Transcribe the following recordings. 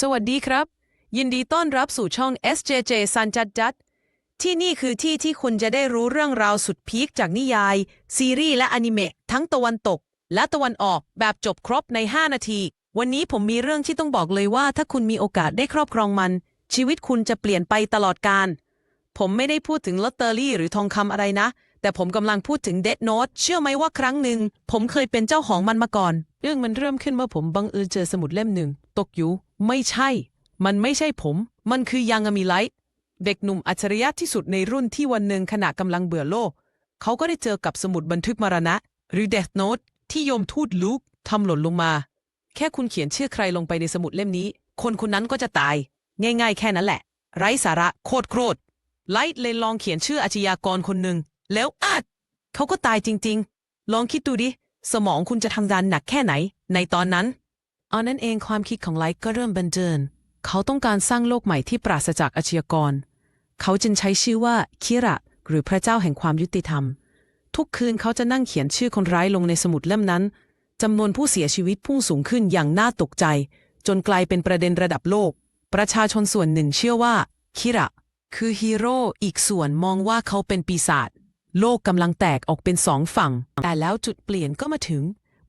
สวัสดีครับ ยินดีต้อนรับสู่ช่อง SJJ ซันจัดจัดที่นี่คือที่ที่คุณจะได้รู้เรื่องราวสุดพีคจากนิยาย ซีรีส์และอนิเมะทั้งตะวันตก และตะวันออกแบบจบครบใน 5 นาที วันนี้ผมมีเรื่องที่ต้องบอกเลยว่า ถ้าคุณมีโอกาสได้ครอบครองมัน ชีวิตคุณจะเปลี่ยนไปตลอดกาลผมไม่ได้พูดถึงลอตเตอรี่หรือทองคำอะไรนะ แต่ผมกำลังพูดถึงเด d โน t เชื่อไหมว่าครั้งหนึ่งผมเคยเป็นเจ้าของมันมาก่อน เรื่องมันเริ่มขึ้นเมื่อผมบังเอิญเจอสมุดเล่มหนึ่งตกอยู่ ไม่ใช่ มันไม่ใช่ผม มันคือยังามิไลท์เด็กหนุ่มอัจฉริยะที่สุดในรุ่นที่วันหนึ่งขณะกำลังเบื่อโลก เขาก็ได้เจอกับสมุดบันทึกมรณะ หรือเด t โน t ที่โยมทูตลูกทำหล่นลงมา แค่คุณเขียนชื่อใครลงไปในสมุดเล่มนี้ คนคนนั้นก็จะตาย ง่ายๆ แค่นั้นแหละ ไร้สาระโคตรโคตรไลท์เลยลองเขียนชื่ออาชญากรคนหนึ่งแล้วอาจเขาก็ตายจริง ๆ ลองคิดดูดิ สมองคุณจะทำงานหนักแค่ไหน ในตอนนั้น อันนั้นเองความคิดของไลท์ก็เริ่มบันเจิญเขาต้องการสร้างโลกใหม่ที่ปราศจากอาชญากร เขาจึงใช้ชื่อว่าคิระ หรือพระเจ้าแห่งความยุติธรรม ทุกคืนเขาจะนั่งเขียนชื่อคนร้ายลงในสมุดเล่มนั้นจำนวนผู้เสียชีวิตพุ่งสูงขึ้นอย่างน่าตกใจ จนกลายเป็นประเด็นระดับโลก ประชาชนส่วนหนึ่งเชื่อว่าคิระ คือฮีโร่อีกส่วนมองว่าเขาเป็นปีศาจโลกกำลังแตกออกเป็นสองฝั่ง แต่แล้วจุดเปลี่ยนก็มาถึง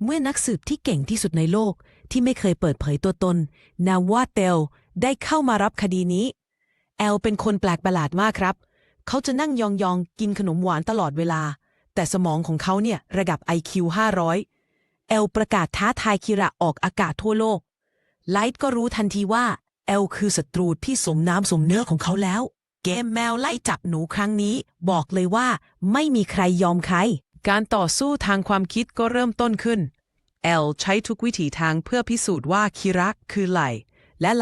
เมื่อนักสืบที่เก่งที่สุดในโลกที่ไม่เคยเปิดเผยตัวตน นาว่าเตลได้เข้ามารับคดีนี้ แอลเป็นคนแปลกประหลาดมากครับ เขาจะนั่งยองๆ กินขนมหวานตลอดเวลา แต่สมองของเขาเนี่ยระดับ IQ 500 แอลประกาศท้าทายคิระออกอากาศทั่วโลก ไลท์ก็รู้ทันทีว่าแอลคือศัตรูที่สมน้ำสมเนื้อของเขาแล้ว เกมแมวไล่จับหนูครั้งนี้ บอกเลยว่าไม่มีใครยอมใคร การต่อสู้ทางความคิดก็เริ่มต้นขึ้น แอลใช้ทุกวิถีทางเพื่อพิสูจน์ว่าคิระคือไหล